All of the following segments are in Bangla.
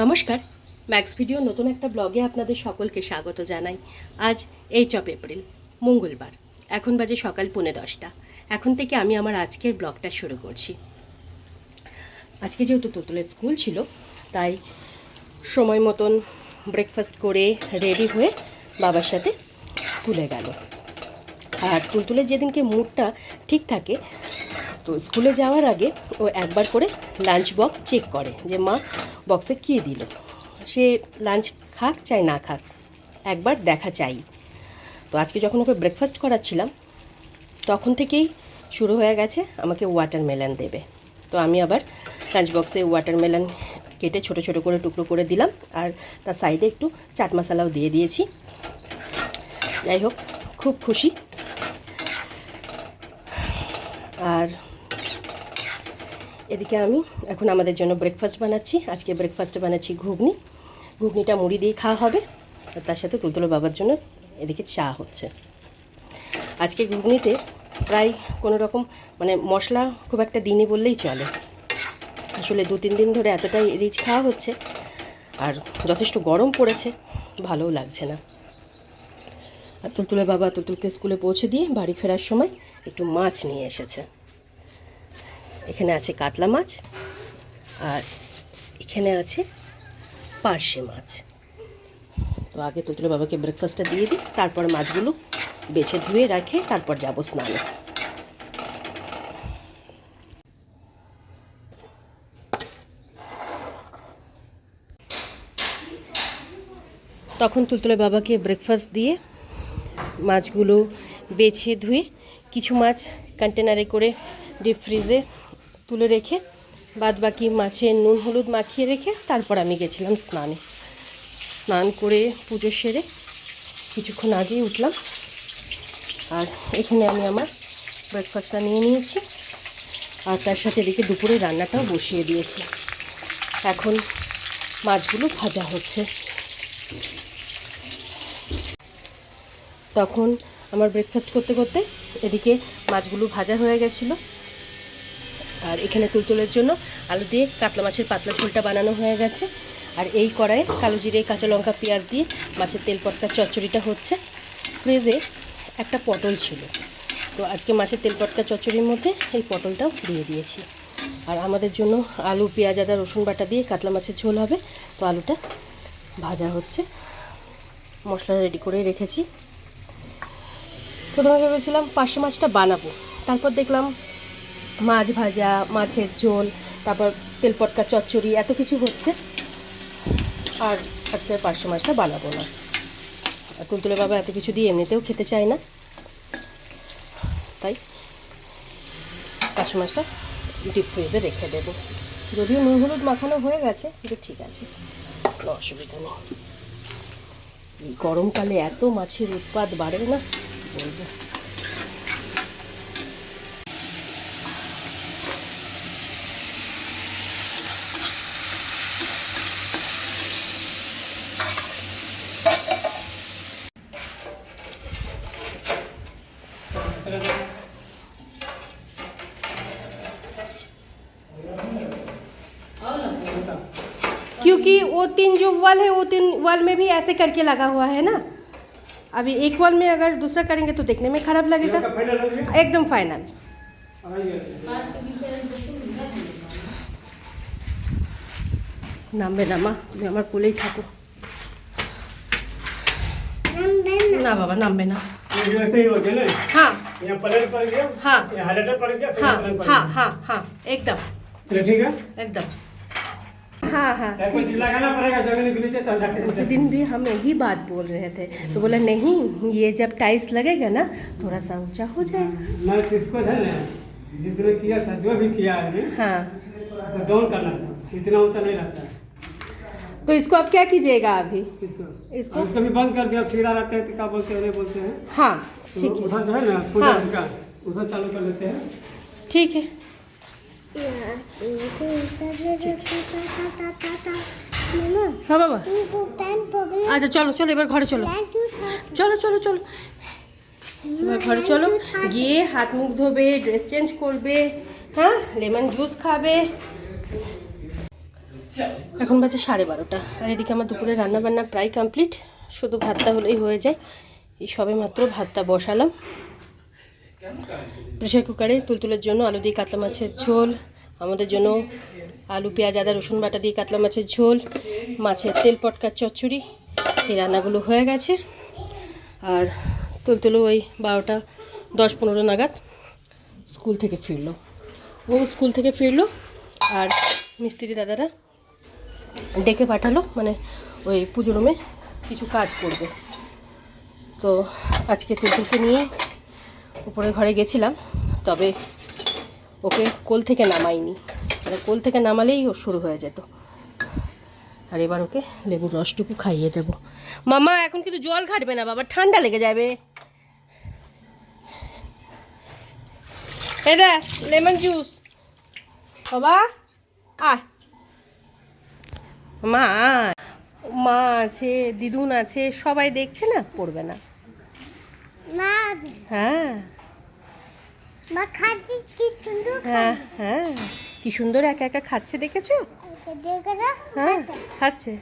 নমস্কার ম্যাক্স ভিডিও নতুন একটা ব্লগে আপনাদের সকলকে স্বাগত জানাই। আজ এইট অফ এপ্রিল, মঙ্গলবার, এখন বাজে সকাল পৌনে দশটা। এখন থেকে আমি আমার আজকের ব্লগটা শুরু করছি। আজকে যেহেতু তুতুলের স্কুল ছিল, তাই সময় মতন ব্রেকফাস্ট করে রেডি হয়ে বাবার সাথে স্কুলে গেল। আর তুলতুলের যেদিনকে মুডটা ঠিক থাকে তো স্কুলে যাওয়ার আগে ও একবার করে লাঞ্চ বক্স চেক করে যে মা বক্সে কী দিল। সে লাঞ্চ খাক চাই না খাক, একবার দেখা চাই। তো আজকে যখন ওকে ব্রেকফাস্ট করাচ্ছিলাম, তখন থেকেই শুরু হয়ে গেছে আমাকে ওয়াটারমেলন দেবে। তো আমি আবার লাঞ্চ বক্সে ওয়াটারমেলন কেটে ছোট ছোট করে টুকরো করে দিলাম আর তার সাইডে একটু চাট মশালাও দিয়ে দিয়েছি। যাই হোক, খুব খুশি। আর এদিকে আমি এখন আমাদের জন্য ব্রেকফাস্ট বানাচ্ছি। আজকে ব্রেকফাস্টে বানাচ্ছি ঘুগনি। ঘুগনিটা মুড়ি দিয়ে খাওয়া হবে। আর তার সাথে তুলতুলো বাবার জন্য এদিকে চা হচ্ছে। আজকে ঘুগনিতে প্রায় কোনো রকম মানে মশলা খুব একটা দিনই বললেই চলে। আসলে দু তিন দিন ধরে এতটাই রিচ খাওয়া হচ্ছে। আর যথেষ্ট গরম পড়েছে, ভালোও লাগছে না। আর তুলতুলে বাবা তুলতুলকে স্কুলে পৌঁছে দিয়ে বাড়ি ফেরার সময় একটু মাছ নিয়ে এসেছে। এখানে আছে কাতলা মাছ আর এখানে আছে পার্শে মাছ। তো আগে তুলতুলে বাবাকে ব্রেকফাস্টটা দিয়ে দিই, তারপর মাছগুলো বেছে ধুয়ে রাখে, তারপর যাব স্নানে। তখন তুলতুলে বাবাকে ব্রেকফাস্ট দিয়ে মাছগুলো বেছে ধুয়ে কিছু মাছ কন্টেনারে করে ডিপ ফ্রিজে তুলে রেখে বাদ বাকি মাছের নুন, হলুদ মাখিয়ে রেখে তারপর আমি গেছিলাম স্নানে। স্নান করে পুজো সেরে কিছুক্ষণ আগেই উঠলাম। আর এখানে আমি আমার ব্রেকফাস্টটা নিয়ে নিয়েছি। আর তার সাথে এদিকে দুপুরে রান্নাটাও বসিয়ে দিয়েছি। এখন মাছগুলো ভাজা হচ্ছে। তখন আমার ব্রেকফাস্ট করতে করতে এদিকে মাছগুলো ভাজা হয়ে গেছিল। আর এখানে তুলতুলের জন্য আলু দিয়ে কাতলা মাছের পাতলা ঝোলটা বানানো হয়ে গেছে। আর এই কড়াইয়ে কালো জিরে, কাঁচা লঙ্কা, পেঁয়াজ দিয়ে মাছের তেল পটকার চচ্চড়িটা হচ্ছে। ফ্রিজে একটা পটল ছিল। তো আজকে মাছের তেল পটকা চচ্চড়ির মধ্যে এই পটলটাও দিয়ে দিয়েছি। আর আমাদের জন্য আলু, পেঁয়াজ, আদা, রসুন বাটা দিয়ে কাতলা মাছের ঝোল হবে। তো আলুটা ভাজা হচ্ছে। মশলা রেডি করে রেখেছি। প্রথমে ভেবেছিলাম পার্শে মাছটা বানাবো। তারপর দেখলাম মাছ ভাজা, মাছের ঝোল, তারপর তেল পটকা চচ্চড়ি, এত কিছু হচ্ছে। আর আজকের পার্শে মাছটা বানাবো না। আর তুলতুলে বাবা এত কিছু দিয়ে এমনিতেও খেতে চায় না। তাই পার্শে মাছটা ডিপ ফ্রিজে রেখে দেবো। যদিও নুন হলুদ মাখানো হয়ে গেছে, কিন্তু ঠিক আছে। কোনো অসুবিধা নেই। এই গরমকালে এত মাছের উৎপাদ বাড়ে না। বলব। क्योंकि वो तीन जो वॉल है वो तीन वॉल में भी ऐसे करके लगा हुआ है ना अभी एक वॉल में अगर दूसरा करेंगे तो देखने में खराब लगेगा एकदम फाइनल নামবে না মা তুমি আমার কোলেই থাকো না বাবা নামবে না वैसे ही होते ना हाँ यहाँ पलट पड़ गया हाँ यहाँ हाइलाइटर पड़ गया फिर हाँ पलट पड़ हाँ गया हाँ हाँ एकदम चलो ठीक है एकदम हाँ हाँ लगाना पड़ेगा ज़मीन के नीचे तब उसी दिन भी हम यही बात बोल रहे थे। तो बोला नहीं ये जब टाइल्स लगेगा ना थोड़ा सा ऊँचा हो जाएगा मैं किसको है ना जिसने किया था जो भी किया है हाँ। डाउन करना था इतना ऊँचा नहीं रहता। है तो इसको अब क्या कीजिएगा अभी? इसको? इसको भी बंद कर दिया फिर आ रहते हैं तो क्या बोलते हैं बोलते हैं। हाँ तो ठीक है। उधर जो है ना पूजा हाँ। उनका उसे चालू कर लेते हैं। ठीक है। হ্যাঁ বাবা। আচ্ছা চলো চলো, এবার ঘরে চলো। চলো চলো চলো। এবার ঘরে চলো। গিয়ে হাত মুখ ধোবে ড্রেস চেঞ্জ করবে হ্যাঁ লেমন জুস খাবে। এখন বাজে সাড়ে বারোটা। আর এদিকে আমার দুপুরে রান্না বান্না প্রায় কমপ্লিট শুধু ভাতটা হলেই হয়ে যায়। এই সবে মাত্র ভাতটা বসালাম। প্রেশার কুকারে তুলতুলের জন্য আলু দিয়ে কাতলা মাছের ঝোল, আমাদের জন্য আলু, পেঁয়াজ, আদা, রসুন বাটা দিয়ে কাতলা মাছের ঝোল, মাছের তেল পটকার চচ্চড়ি, এই রান্নাগুলো হয়ে গেছে। আর তুলতুলো ওই বারোটা, দশ পনেরো নাগাদ স্কুল থেকে ফিরলো। ও স্কুল থেকে ফিরলো আর মিস্ত্রি দাদারা ডেকে পাঠালো মানে ওই পুজো রুমে কিছু কাজ করবে। তো আজকে তুলতুলকে নিয়ে উপরে ঘরে গেছিলাম তবে ওকে কোল থেকে নামাইনি। মানে কোল থেকে নামালেই ও শুরু হয়ে যেত। আর এবার ওকে লেবুর রসটুকু খাইয়ে দেব। মামা এখন কিন্তু জল ঘাটবে না বাবা ঠান্ডা লেগে যাবে। এদা লেমন জুস। বাবা আয়। মা মা আছে দিদুন আছে সবাই দেখছে না পড়বে না। হ্যাঁ মা খাচ্ছি কি সুন্দর হ্যাঁ হ্যাঁ। কি সুন্দর একা একা খাচ্ছে দেখেছ? হ্যাঁ খাচ্ছে।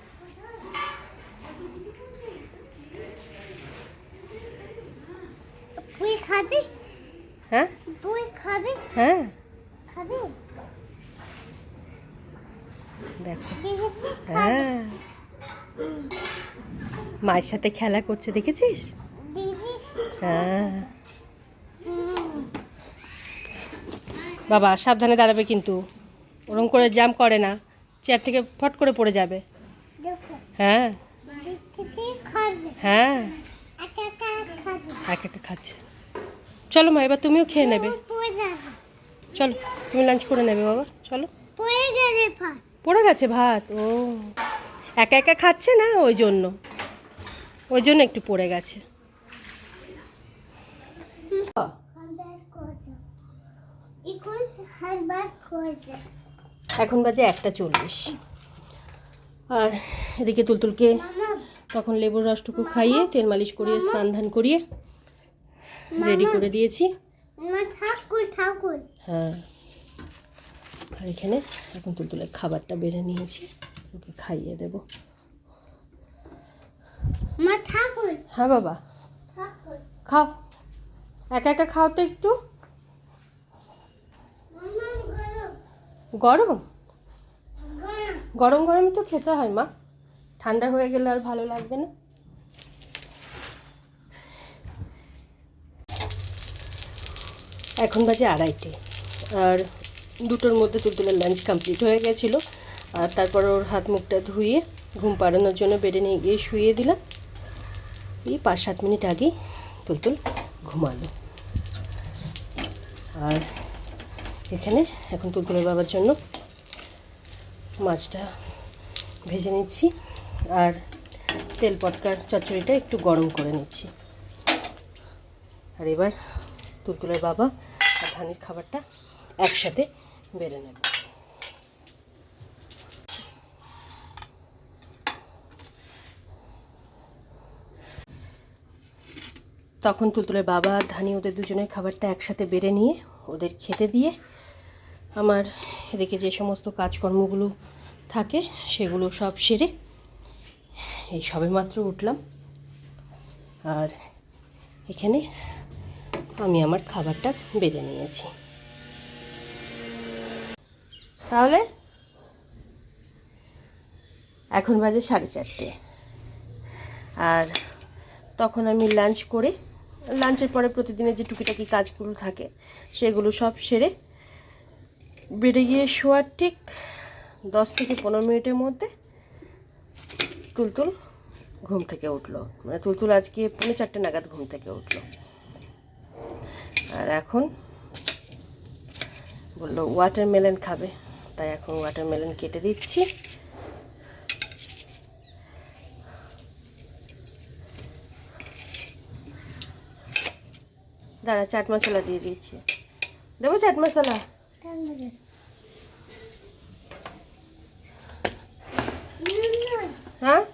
তুই খাবি? হ্যাঁ? তুই খাবি? হ্যাঁ। খাবি? দেখো। হ্যাঁ। মায়ের সাথে খেলা করছে দেখেছিস? হ্যাঁ। বাবা সাবধানে দাঁড়াবে কিন্তু। ওরম করে জাম করে না। চেয়ার থেকে ফট করে পড়ে যাবে। হ্যাঁ। হ্যাঁ। একা একা খাবে। এক একা খাচ্ছে। চলো মা এবার তুমিও খেয়ে নেবে। চলো তুমি লাঞ্চ করে নেবে বাবা। চলো। পড়ে পড়ে গেছে ভাত? ও। একা একা খাচ্ছে না ওই জন্য? ওই জন্য একটু পড়ে গেছে হানবাস করছে ইকুল হানবাস করছে এখন বাজে একটা চল্লিশ। আর এদিকে তুলতুলকে তখন লেবুর রসটুকু খাইয়ে তেল মালিশ করিয়ে স্নান ধান করিয়ে রেডি করে দিয়েছি। হ্যাঁ। আর এখানে এখন তুলতুলের খাবারটা বেড়ে নিয়েছি। ওকে খাইয়ে দেব। হ্যাঁ বাবা। খাও। একা একা খাও তো একটু মামা গরম গরম? গরম। গরম তো খেতে হয় মা। ঠান্ডা হয়ে গেলে আর ভালো লাগবে না। এখন বাজে আড়াইটে। আর দুটোর মধ্যে তুলতুলের লাঞ্চ কমপ্লিট হয়ে গেছিল। আর তারপর ওর হাত মুখটা ধুয়ে ঘুম পাড়ানোর জন্য বেডে নিয়ে গিয়ে শুয়ে দিলাম। এই পাঁচ সাত মিনিট আগেই তুলতুল ঘুমালো। আর এখানে। এখন তুলতুলের বাবার জন্য মাছটা ভেজে নিচ্ছি। আর তেল পটকার চচ্চড়িটা একটু গরম করে নিচ্ছি। আর এবার তুলতুলের বাবা আর ধানের খাবারটা একসাথে বেড়ে নেব। তখন তুলতুলের বাবা আর ধানি ওদের দুজনের খাবারটা একসাথে বেড়ে নিয়ে ওদের খেতে দিয়ে আমার এদিকে যে সমস্ত কাজকর্মগুলো থাকে, সেগুলো সব সেরে এই সবেমাত্র উঠলাম। আর এখানে আমি আমার খাবারটা বেড়ে নিয়েছি। তাহলে এখন বাজে সাড়ে চারটে। আর তখন আমি লাঞ্চ করে, লাঞ্চের পরে প্রতিদিনের যে টুকিটাকি কাজগুলো থাকে, সেগুলো সব সেরে বেড়ে গিয়ে শোয়ার ঠিক দশ থেকে পনেরো মিনিটের মধ্যে তুলতুল ঘুম থেকে উঠল। মানে তুলতুল আজকে পৌনে চারটে নাগাদ ঘুম থেকে উঠল। আর এখন বলল ওয়াটারমেলন খাবে। তাই এখন ওয়াটারমেলন কেটে দিচ্ছি। দাঁড়া, চাট মশলা দিয়ে দিচ্ছি। দেবো চাট মশলা। হ্যাঁ?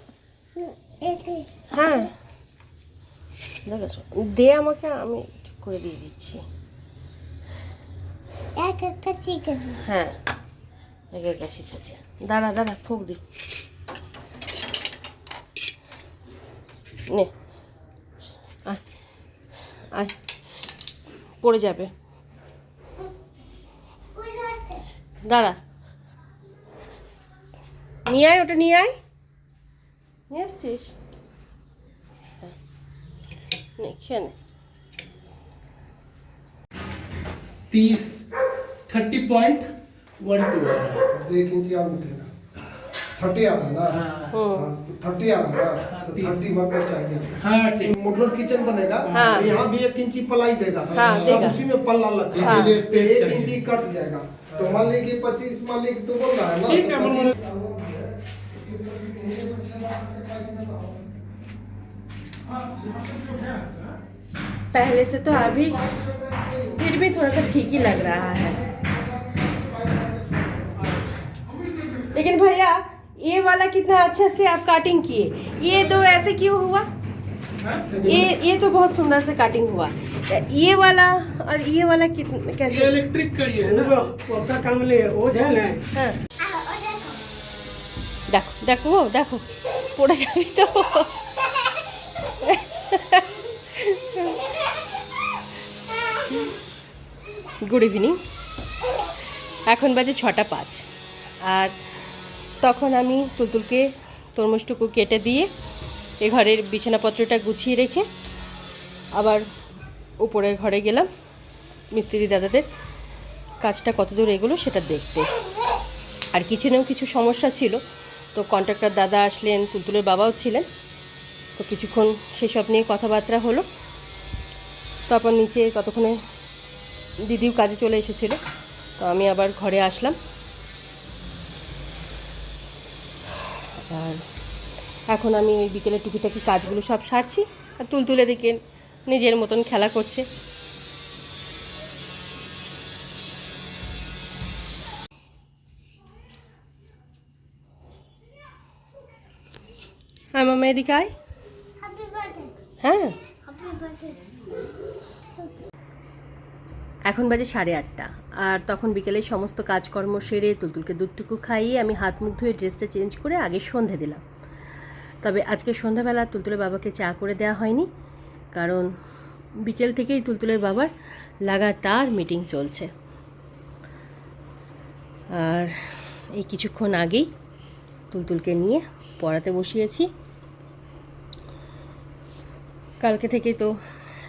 হ্যাঁ। দে আমাকে আমি ঠিক করে দিয়ে দিচ্ছি। এক একটা আছে হ্যাঁ। একা একা শিখেছে। দাঁড়া দাঁড়া ফোক দি। নে। আয় আয়। পড়ে যাবে। দাঁড়া নিয়ে আয় ওটা নিয়ে আয় নিয়ে এসছিস হ্যাঁ। নে খেয়ে নে तीस थर्टी पॉइंट वन टू आ रहा है एक इंच और उठेगा थर्टी आ रहा है ना हाँ थर्टी आ रहा है ना तो थर्टी वर्कर चाहिए हाँ ठीक मॉडुलर किचन बनेगा हाँ। तो यहाँ भी एक इंची पलाई देगा हाँ, तब देगा। उसी में पल्ला लगेगा हाँ। तो एक इंची कट जाएगा तो मान ली कि पच्चीस मान तू बोल रहा है ना? ठीक है, बोल 25 पहले से तो अभी फिर भी थोड़ा सा ठीक ही लग रहा है। लेकिन भैया ये वाला कितना अच्छा से आप काटिंग किए। ये तो ऐसे क्यों हुआ? ये ये तो बहुत सुंदर से काटिंग हुआ। ये वाला और ये वाला कितना ये कैसे इलेक्ट्रिक का ही है ना वो का काम ले वो है ना हाँ আ ও দেখো দেখো দেখো দেখো পড়ে যাবি তো গুড ইভিনিং এখন বাজে ছটা পাঁচ আর তখন আমি তুলতুলকে তরমুজটুকু কেটে দিয়ে এ ঘরের বিছানাপত্রটা গুছিয়ে রেখে আবার উপরের ঘরে গেলাম, মিস্ত্রি দাদাদের কাজটা কতদূর এগুলো সেটা দেখতে। আর কিচেনেও কিছু সমস্যা ছিল, তো কন্ট্রাক্টর দাদা আসলেন, তুলতুলের বাবাও ছিলেন, তো কিছুক্ষণ সেসব নিয়ে কথাবার্তা হলো। তারপর নিচে ততক্ষণে দিদিও কাজে চলে এসেছিল, তো আমি আবার ঘরে আসলাম। আর এখন আমি ওই বিকেলে টুকিটাকি কাজগুলো সব সারছি, আর তুলতুলে দিকে নিজের মতন খেলা করছে। হ্যাঁ মামা এদিকে আয়। হ্যাঁ। এখন বাজে সাড়ে আটটা আর তখন বিকেলে সমস্ত কাজকর্ম সেরে তুলতুলকে দুধটুকু খাইয়ে আমি হাত মুখ ধুয়ে ড্রেসটা চেঞ্জ করে আগে সন্ধে দিলাম। তবে আজকে সন্ধ্যাবেলা তুলতুলের বাবাকে চা করে দেওয়া হয়নি। কারণ বিকেল থেকেই তুলতুলের বাবার লাগাতার মিটিং চলছে। আর এই কিছুক্ষণ আগেই তুলতুলকে নিয়ে পড়াতে বসিয়েছি। কালকে থেকেই তো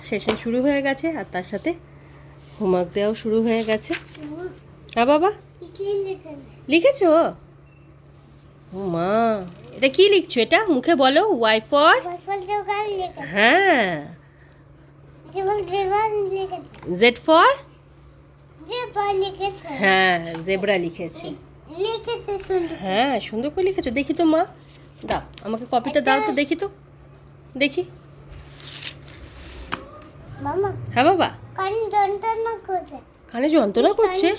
সেশন শুরু হয়ে গেছে আর তার সাথে হোমওয়ার্ক দেওয়াও শুরু হয়ে গেছে। হ্যাঁ বাবা? লিখেছো? ও মা এটা কি লিখছো এটা? মুখে বলো ওয়াই ফর বল দোকান লেখেন হ্যাঁ। Z for? হ্যাঁ জেব্রা লিখেছি। হ্যাঁ সুন্দর করে লিখেছো। দেখি তো মা। দাও আমাকে কপিটা দাও তো দেখি তো। দেখি। হ্যাঁ বাবা। কান যন্ত্রণা করছে।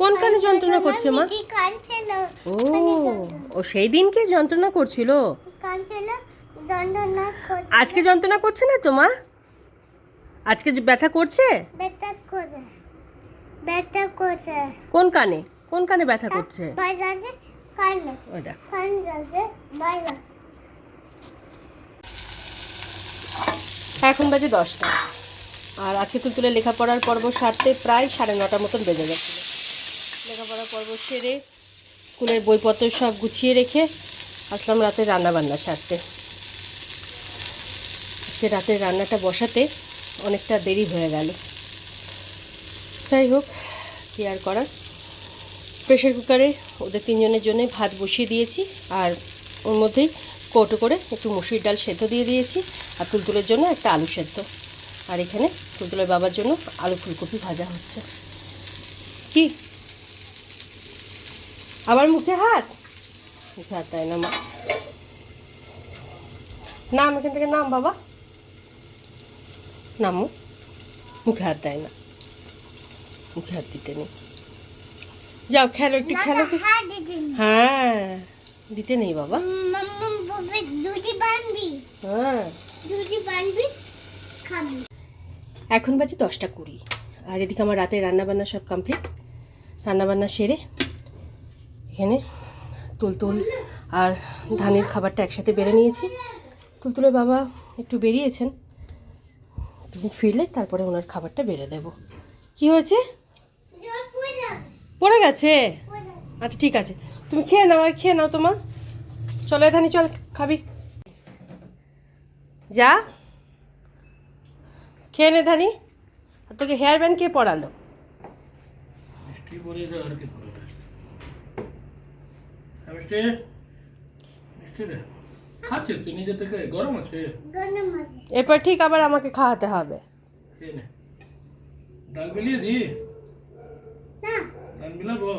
কোন কানে যন্ত্রণা করছে, মা? ও ও সেই দিনকে যন্ত্রণা করছিল? আজকে যন্ত্রণা করছে না তো মা? আজকে যে ব্যথা করছে? ব্যথা করে। ব্যথা করছে কোন কানে? কোন কানে ব্যথা করছে? বাইরে কানে। ওই দেখো। কান আছে বাইরে। এখন বাজে দশটা। আর আজকে তুলতুলে লেখাপড়ার পর্ব সারতে প্রায় সাড়ে নটার মতন বেজে গেছিল লেখাপড়ার পর্ব সেরে স্কুলের বইপত্র সব গুছিয়ে রেখে আসলাম রাতে রান্না বান্না সারতে। আজকে রাতের রান্নাটা বসাতে অনেকটা দেরি হয়ে গেল। যাই হোক কী আর করার? প্রেশার কুকারে ওদের তিনজনের জন্যই ভাত বসিয়ে দিয়েছি আর ওর মধ্যেই কৌটো করে একটু মুসুর ডাল সেদ্ধ দিয়ে দিয়েছি আর তুলতুলের জন্য একটা আলু সেদ্ধ। আর এখানে তুলতুলের বাবার জন্য আলু ফুলকপি ভাজা হচ্ছে। কি? আবার মুখে হাত? মুখে হাত দেয় না মা। নাম এখান থেকে নাম বাবা। নামো। মুখে হাত দেয় না। মুখে হাত দিতে নেই। যাও খেলো একটু খেলো। হ্যাঁ দিতে নেই বাবা। হ্যাঁ। এখন বাজে দশটা কুড়ি। আর এদিকে আমার রাতে রান্নাবান্না সব কমপ্লিট রান্নাবান্না সেরে এখানে তুলতুল আর ধানের খাবারটা একসাথে বেড়ে নিয়েছি। তুলতুলের বাবা একটু বেরিয়েছেন। ফিরলে তারপরে ওনার খাবারটা বেড়ে দেব। কি হয়েছে? পড়ে গেছে? আচ্ছা ঠিক আছে। তুমি খেয়ে নাও আর খেয়ে নাও তোমার চলো, এখানে চল, খাবি। যা। খেয়ে নে, ধানি। আর তোকে হেয়ার ব্যান্ড কে পড়ালো? মিষ্টি? খাচ্ছিস তুই? নিজে থেকে গরম আছে? এরপর ঠিক আবার আমাকে খাওয়াতে হবে। ডাল মিলিয়ে দি। ডাল মিলাবো?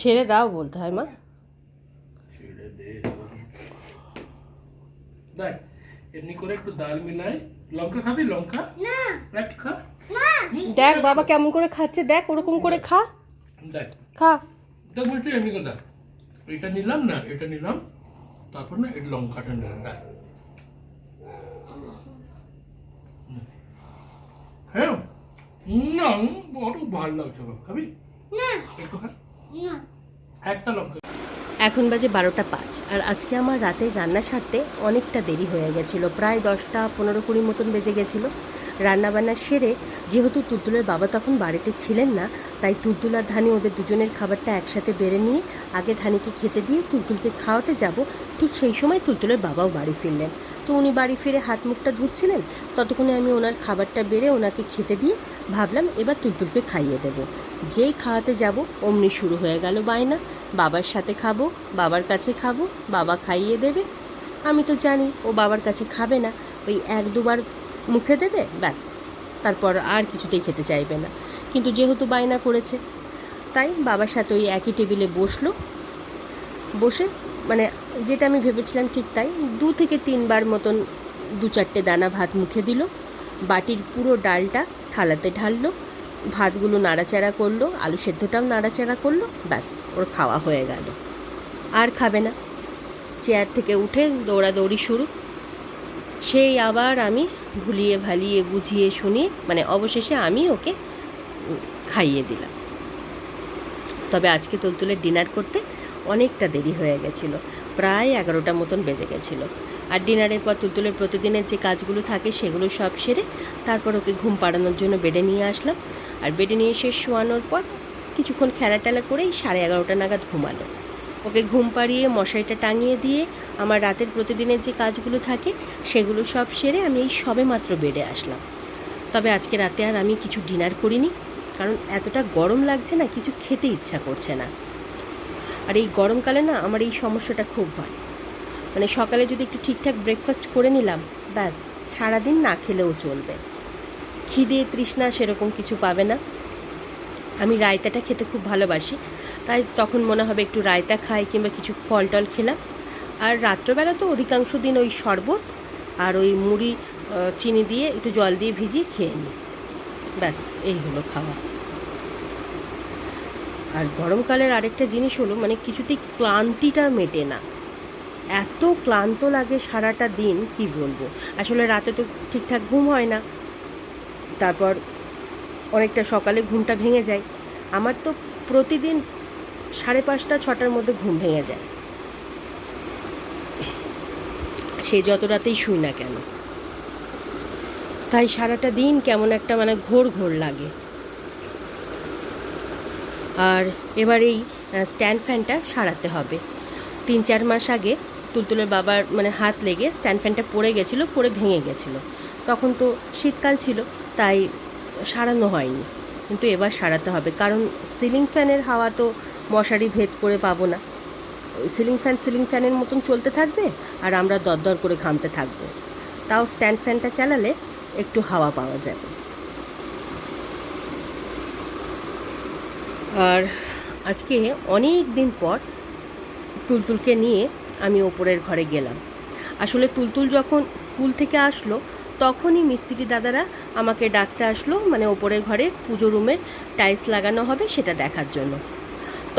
ছেড়ে দাও বলতে হয় মা। দেখ এমনি করে একটু ডাল মিলাই লঙ্কা খাবি? লঙ্কা? না। খা। দেখ বাবা কেমন করে খাচ্ছে দেখ ওরকম করে খা। দেখ। খা। দেখ এমনি করে দেখ। এটা নিলাম না এটা নিলাম। তারপর না এই লঙ্কাটা দেখ হ্যাঁ না বড় ভালো লাগছে খাবি? না। একটু খা। একটা লঙ্কা। এখন বাজে বারোটা পাঁচ আর আজকে আমার রাতের রান্না সারতে অনেকটা দেরি হয়ে গেছিল। প্রায় দশটা পনেরো কুড়ি মতন বেজে গেছিল। রান্নাবান্না সেরে, যেহেতু তুলতুলের বাবা তখন বাড়িতে ছিলেন না, তাই তুলতুল আর ধানি ওদের দুজনের খাবারটা একসাথে বেড়ে নিয়ে আগে ধানিকে খেতে দিয়ে তুলতুলকে খাওয়াতে যাব। ঠিক সেই সময় তুলতুলের বাবাও বাড়ি ফিরলেন। তো উনি বাড়ি ফিরে হাত মুখটা ধুচ্ছিলেন। ততক্ষণে আমি ওনার খাবারটা বেড়ে ওনাকে খেতে দিয়ে ভাবলাম এবার তুলতুলকে খাইয়ে দেব। যেই খাওয়াতে যাব, অমনি শুরু হয়ে গেল বায়না। বাবার সাথে খাব, বাবার কাছে খাব, বাবা খাইয়ে দেবে। আমি তো জানি ও বাবার কাছে খাবে না। ওই এক দুবার মুখে দেবে? ব্যাস। তারপর আর কিছুতেই খেতে চাইবে না। কিন্তু যেহেতু বায়না করেছে, তাই বাবার সাথে ওই একই টেবিলে বসল। বসে মানে যেটা আমি ভেবেছিলাম ঠিক তাই, দু থেকে তিনবার মতন দু চারটে দানা ভাত মুখে দিল, বাটির পুরো ডালটা থালাতে ঢাললো, ভাতগুলো নাড়াচাড়া করল, আলু সেদ্ধটাও নাড়াচাড়া করল, ব্যাস, ওর খাওয়া হয়ে গেল। আর খাবে না। চেয়ার থেকে উঠে দৌড়াদৌড়ি শুরু। সেই আবার আমি ভুলিয়ে ভালিয়ে বুঝিয়ে শুনিয়ে মানে অবশেষে আমি ওকে খাইয়ে দিলাম। তবে আজকে তুলতুলের ডিনার করতে অনেকটা দেরি হয়ে গেছিল, প্রায় এগারোটা মতন বেজে গেছিল। আর ডিনারের পর তুলতুলের প্রতিদিনের যে কাজগুলো থাকে সেগুলো সব সেরে তারপর ওকে ঘুম পাড়ানোর জন্য বেডে নিয়ে আসলাম। আর বেডে নিয়ে এসে শোয়ানোর পর কিছুক্ষণ খেলা টেলা করেই সাড়ে এগারোটা নাগাদ ঘুমালো। ওকে ঘুম পাড়িয়ে মশারিটা টাঙিয়ে দিয়ে আমার রাতের প্রতিদিনের যে কাজগুলো থাকে, সেগুলো সব সেরে আমি এই সবে মাত্র বেডে আসলাম। তবে আজকে রাতে আর আমি কিছু ডিনার করিনি, কারণ এতটা গরম লাগছে না, কিছু খেতে ইচ্ছা করছে না। আর এই গরমকালে না, আমার এই সমস্যাটা খুব হয়। মানে সকালে যদি একটু ঠিকঠাক ব্রেকফাস্ট করে নিলাম, ব্যাস, সারাদিন না খেলেও চলবে। খিদে, তৃষ্ণা সেরকম কিছু পাবে না। আমি রায়তাটা খেতে খুব ভালোবাসি, তাই তখন মনে হবে একটু রায়তা খাই কিংবা কিছু ফল টল খেলাম। আর রাত্রবেলা তো অধিকাংশ দিন ওই শরবত আর ওই মুড়ি চিনি দিয়ে একটু জল দিয়ে ভিজিয়ে খেয়ে নিই। ব্যাস, এই হলো খাওয়া। আর গরমকালের আরেকটা জিনিস হলো মানে কিছুতেই ক্লান্তিটা মেটে না। এত ক্লান্ত লাগে সারাটা দিন, কি বলব? আসলে রাতে তো ঠিকঠাক ঘুম হয় না। তারপর অনেকটা সকালে ঘুমটা ভেঙে যায়। আমার তো প্রতিদিন সাড়ে পাঁচটা, ছটার মধ্যে ঘুম ভেঙে যায়। সে যত রাতেই শুই না কেন। তাই সারাটা দিন কেমন একটা মানে ঘোর ঘোর লাগে। আর এবার এই স্ট্যান্ড ফ্যানটা সারাতে হবে। তিন চার মাস আগে তুলতুলের বাবার মানে হাত লেগে স্ট্যান্ড ফ্যানটা পড়ে গেছিল, পড়ে ভেঙে গেছিল। তখন তো শীতকাল ছিল, তাই সারানো হয়নি। কিন্তু এবার সারাতে হবে, কারণ সিলিং ফ্যানের হাওয়া তো মশারি ভেদ করে পাবো না। সিলিং ফ্যান সিলিং ফ্যানের মতন চলতে থাকবে আর আমরা দরদর করে ঘামতে থাকব। তাও স্ট্যান্ড ফ্যানটা চালালে একটু হাওয়া পাওয়া যাবে। আর আজকে অনেক দিন পর তুলতুলকে নিয়ে আমি ওপরের ঘরে গেলাম। আসলে তুলতুল যখন স্কুল থেকে আসলো, তখনই মিস্ত্রি দাদারা আমাকে ডাকতে আসলো মানে ওপরের ঘরে পুজো রুমের টাইলস লাগানো হবে সেটা দেখার জন্য।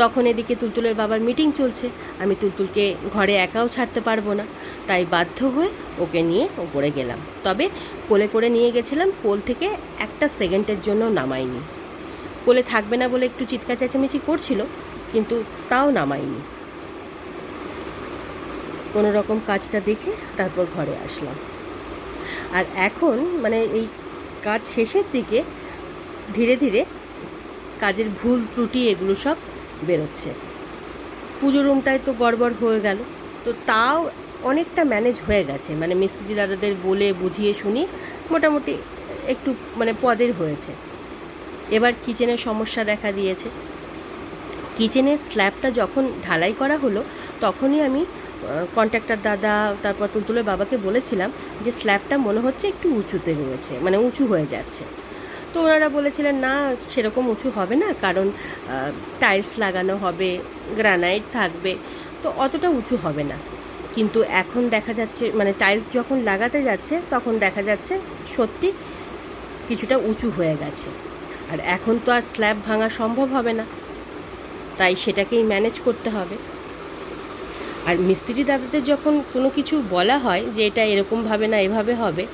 তখন এদিকে তুলতুলের বাবার মিটিং চলছে। আমি তুলতুলকে ঘরে একাও ছাড়তে পারব না। তাই বাধ্য হয়ে ওকে নিয়ে ওপরে গেলাম। তবে কোলে করে নিয়ে গেছিলাম, কোল থেকে একটা সেকেন্ডের জন্য নামাইনি। কোলে থাকবে না বলে একটু চিৎকার চেঁচামেচি করছিল, কিন্তু তাও নামাইনি। কোনো রকম কাজটা দেখে তারপর ঘরে আসলাম। আর এখন মানে এই কাজ শেষের দিকে ধীরে ধীরে কাজের ভুল ত্রুটি এগুলো সব বেরোচ্ছে। পুজো রুমটায় তো গড়বড় হয়ে গেল। তো তাও অনেকটা ম্যানেজ হয়ে গেছে। মানে মিস্ত্রি দাদাদের বলে বুঝিয়ে শুনি মোটামুটি একটু মানে পদের হয়েছে। এবার কিচেনের সমস্যা দেখা দিয়েছে। কিচেনের স্ল্যাবটা যখন ঢালাই করা হলো, তখনই আমি কন্ট্রাক্টর দাদা, তারপর তুলতুলের বাবাকে বলেছিলাম যে স্ল্যাবটা মনে হচ্ছে একটু উঁচুতে রয়েছে মানে উঁচু হয়ে যাচ্ছে। তো ওনারা বলেছিলেন, না, সেরকম উঁচু হবে না, কারণ টাইলস লাগানো হবে, গ্রানাইট থাকবে। তো অতটা উঁচু হবে না। কিন্তু এখন দেখা যাচ্ছে মানে টাইলস যখন লাগাতে যাচ্ছে, তখন দেখা যাচ্ছে সত্যি কিছুটা উঁচু হয়ে গেছে। আর এখন তো আর স্ল্যাব ভাঙা সম্ভব হবে না। তাই সেটাকেই ম্যানেজ করতে হবে। আর মিস্ত্রি দাদাদের যখন কোনো কিছু বলা হয় যে এটা এরকমভাবে না, এভাবে হবে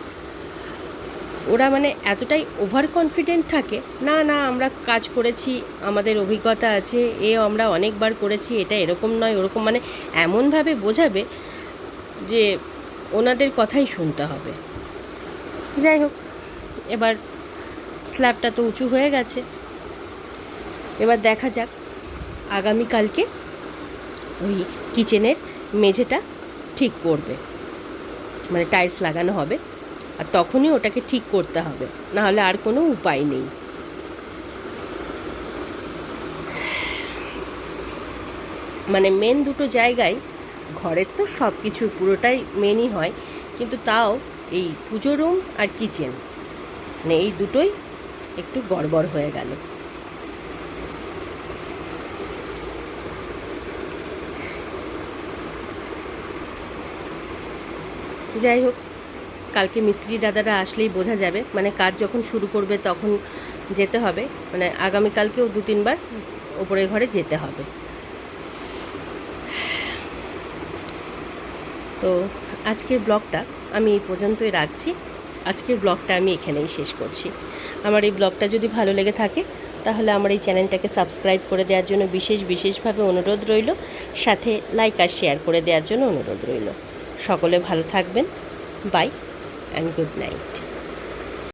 ওরা মানে এতটাই ওভার কনফিডেন্ট থাকে, না না, আমরা কাজ করেছি, আমাদের অভিজ্ঞতা আছে এ আমরা অনেকবার করেছি, এটা এরকম নয়, ওরকম মানে এমনভাবে বোঝাবে যে ওনাদের কথাই শুনতে হবে। যাই হোক, এবার স্ল্যাবটা তো উঁচু হয়ে গেছে। এবার দেখা যাক আগামীকালকে ওই কিচেনের মেঝেটা ঠিক করবে মানে টাইলস লাগানো হবে। আর তখনই ওটাকে ঠিক করতে হবে। না হলে আর কোনো উপায় নেই। মানে মেন দুটো জায়গায় ঘরের তো সব কিছু পুরোটাই মেনই হয়, কিন্তু তাও এই পুজো রুম আর কিচেন মানে এই দুটোই একটু গড়বড় হয়ে গেল। যাই হোক কালকে মিস্ত্রি দাদারা আসলেই বোঝা যাবে মানে কাজ যখন শুরু করবে তখন যেতে হবে মানে আগামীকালকেও দু তিনবার ওপরের ঘরে যেতে হবে। তো আজকের ব্লগটা আমি এই পর্যন্তই রাখছি। আজকের ব্লগটা আমি এখানেই শেষ করছি। আমার এই ব্লগটা যদি ভালো লেগে থাকে, তাহলে আমার এই চ্যানেলটাকে সাবস্ক্রাইব করে দেওয়ার জন্য বিশেষ বিশেষভাবে অনুরোধ রইল। সাথে লাইক আর শেয়ার করে দেওয়ার জন্য অনুরোধ রইল। সকলে ভালো থাকবেন। বাই। and good night.